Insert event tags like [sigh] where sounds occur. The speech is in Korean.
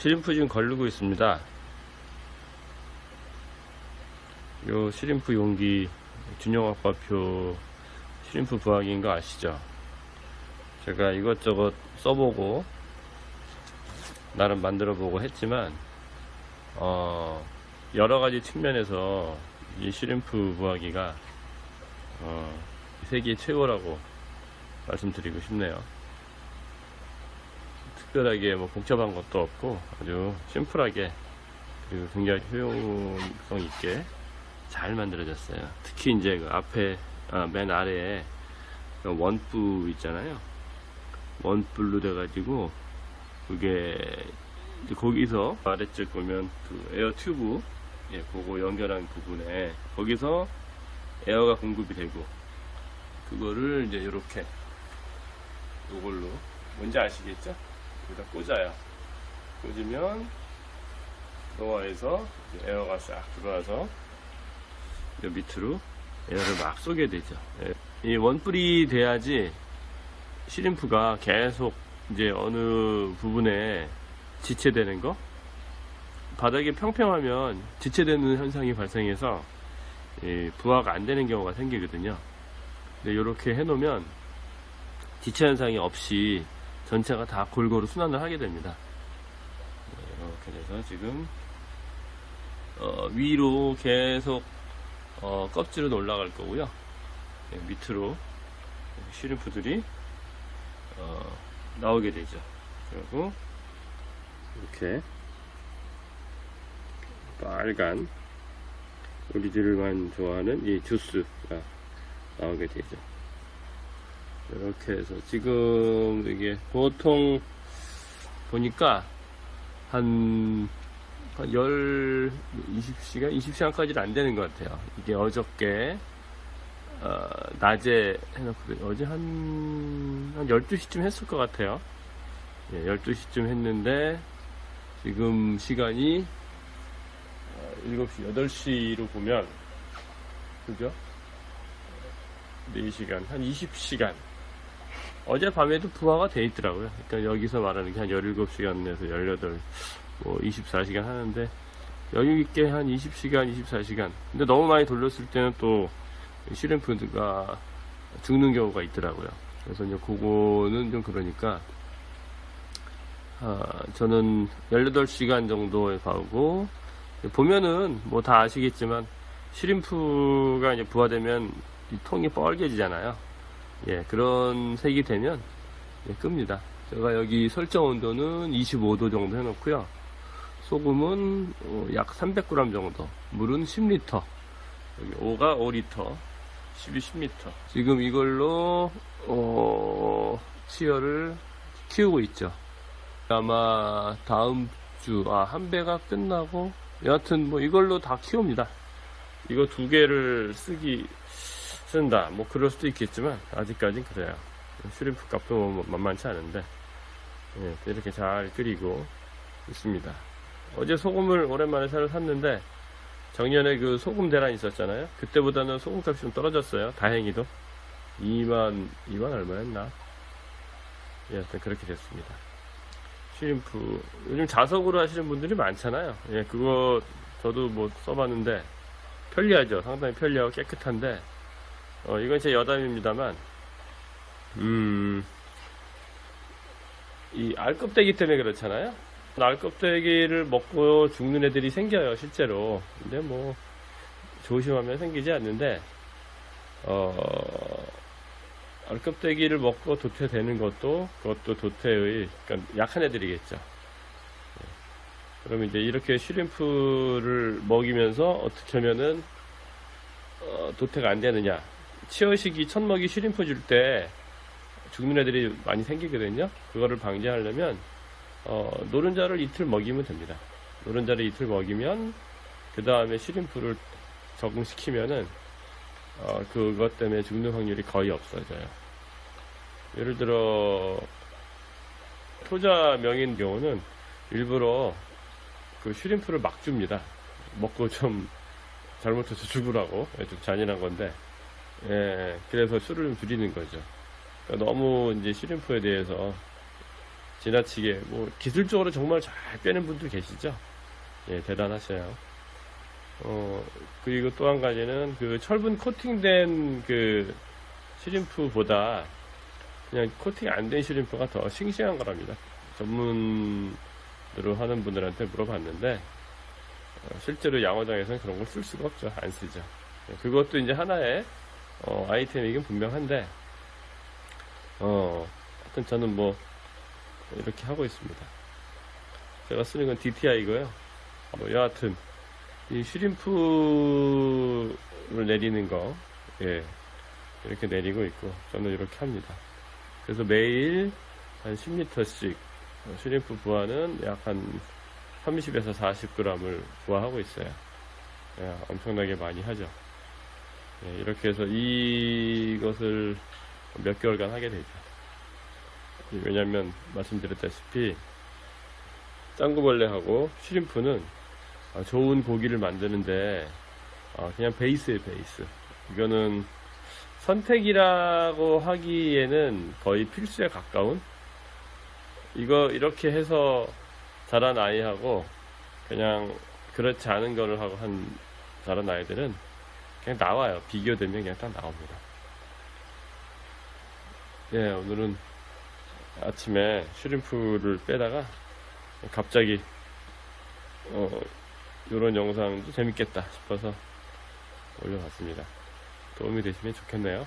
시림프 지금 걸르고 있습니다. 요 시림프 용기 준영아빠표 시림프 부화기인 거 아시죠? 제가 이것저것 써보고 나름 만들어 보고 했지만 어, 여러 가지 측면에서 이 시림프 부화기가 어, 세계 최고라고 말씀드리고 싶네요. 특별하게 뭐 복잡한 것도 없고 아주 심플하게 그리고 굉장히 효용성 있게 잘 만들어졌어요. 특히 이제 그 앞에 아, 맨 아래에 그 원뿔 있잖아요. 원뿔로 돼가지고 그게 거기서 아래쪽 보면 그 에어 튜브 예, 그거 연결한 부분에 거기서 에어가 공급이 되고 그거를 이제 이렇게 이걸로 뭔지 아시겠죠? 여기다 꽂아요. 꽂으면 노아에서 이제 에어가 싹 들어와서 이 밑으로 에어를 막 쏘게 되죠. 예. 이 원뿔이 돼야지 시림프가 계속 이제 어느 부분에 지체되는 거 바닥이 평평하면 지체되는 현상이 발생해서 이 부하가 안 되는 경우가 생기거든요. 근데 이렇게 해놓으면 지체 현상이 없이 전체가 다 골고루 순환을 하게 됩니다. 네, 이렇게 돼서 지금 어, 위로 계속 어, 껍질은 올라갈 거고요. 네, 밑으로 시림프들이 어, 나오게 되죠. 그리고 이렇게 빨간 우리들만 좋아하는 이 주스가 나오게 되죠. 이렇게 해서 지금 이게 보통 보니까 한, 한 10, 20시간? 20시간까지는 안 되는 것 같아요. 이게 어저께, 어, 낮에 해놓고, 어제 한, 한 12시쯤 했을 것 같아요. 예, 12시쯤 했는데, 지금 시간이, 어, 7시, 8시로 보면, 그죠? 4시간, 한 20시간. 어젯밤에도 부하가 돼 있더라고요. 그러니까 여기서 말하는 게 한 17시간에서 18, 뭐 24시간 하는데 여유 있게 한 20시간, 24시간. 근데 너무 많이 돌렸을 때는 또 시림프가 죽는 경우가 있더라고요. 그래서 이제 그거는 좀 그러니까 아, 저는 18시간 정도에 가고 보면은 뭐 다 아시겠지만 시림프가 이제 부화되면 이 통이 뻘개지잖아요. 예, 그런 색이 되면 예, 끕니다. 제가 여기 설정 온도는 25도 정도 해놓고요. 소금은 어, 약 300g 정도, 물은 10리터, 여기 5가 5리터, 12, 10리터. 지금 이걸로 어, 치어를 키우고 있죠. 아마 다음 주, 아, 한 배가 끝나고, 여하튼 뭐 이걸로 다 키웁니다. 이거 두 개를 쓰기, 쓴다. 뭐 그럴 수도 있겠지만 아직까진 그래요. 슈림프 값도 뭐 만만치 않은데 예, 이렇게 잘 끓이고 있습니다. 어제 소금을 오랜만에 새로 샀는데 작년에 그 소금 대란 있었잖아요. 그때보다는 소금 값이 좀 떨어졌어요. 다행히도 2만 2만 얼마였나? 예, 하여튼 그렇게 됐습니다. 슈림프 요즘 자석으로 하시는 분들이 많잖아요. 예, 그거 저도 뭐 써봤는데 편리하죠. 상당히 편리하고 깨끗한데 어, 이건 제 여담입니다만, 음, 이 알껍데기 때문에 그렇잖아요? 알껍데기를 먹고 죽는 애들이 생겨요, 실제로. 근데 뭐, 조심하면 생기지 않는데, 어, 알껍데기를 먹고 도태되는 것도, 그것도 도태의, 그러니까 약한 애들이겠죠. 예. 그럼 이제 이렇게 슈림프를 먹이면서 어떻게 하면은, 어, 도태가 안 되느냐. 치어시기 첫 먹이 슈림프 줄 때 죽는 애들이 많이 생기거든요. 그거를 방지하려면 어, 노른자를 이틀 먹이면 됩니다. 노른자를 이틀 먹이면 그 다음에 슈림프를 적응시키면은 어, 그것 때문에 죽는 확률이 거의 없어져요. 예를 들어 토자 명인 경우는 일부러 그 슈림프를 막 줍니다. 먹고 좀 잘못해서 [laughs] 죽으라고 좀 잔인한 건데 예, 그래서 수를 좀 줄이는 거죠. 그러니까 너무 이제 시림프에 대해서 지나치게 뭐 기술적으로 정말 잘 빼는 분들 계시죠. 예, 대단하셔요. 어, 그리고 또 한 가지는 그 철분 코팅된 그 시림프보다 그냥 코팅 안 된 시림프가 더 싱싱한 거랍니다. 전문으로 하는 분들한테 물어봤는데 어, 실제로 양어장에서는 그런 걸 쓸 수가 없죠. 안 쓰죠. 예, 그것도 이제 하나의 어, 아이템이긴 분명한데 어, 하여튼 저는 뭐 이렇게 하고 있습니다. 제가 쓰는 건 DTI고요. 뭐 여하튼 이 슈림프를 내리는 거, 예, 이렇게 내리고 있고 저는 이렇게 합니다. 그래서 매일 한 10리터씩 슈림프 부화는 약 한 30에서 40g을 부화하고 있어요. 예, 엄청나게 많이 하죠. 예, 이렇게 해서 이것을 몇 개월간 하게 되죠. 왜냐면 말씀드렸다시피 짱구벌레하고 슈림프는 아, 좋은 고기를 만드는데 아, 그냥 베이스예요 베이스 이거는 선택이라고 하기에는 거의 필수에 가까운 이거 이렇게 해서 자란 아이하고 그냥 그렇지 않은 거를 하고 한 자란 아이들은 그냥 나와요 비교되면 그냥 딱 나옵니다 예 오늘은 아침에 슈림프를 빼다가 갑자기 어, 이런 영상도 재밌겠다 싶어서 올려봤습니다. 도움이 되시면 좋겠네요.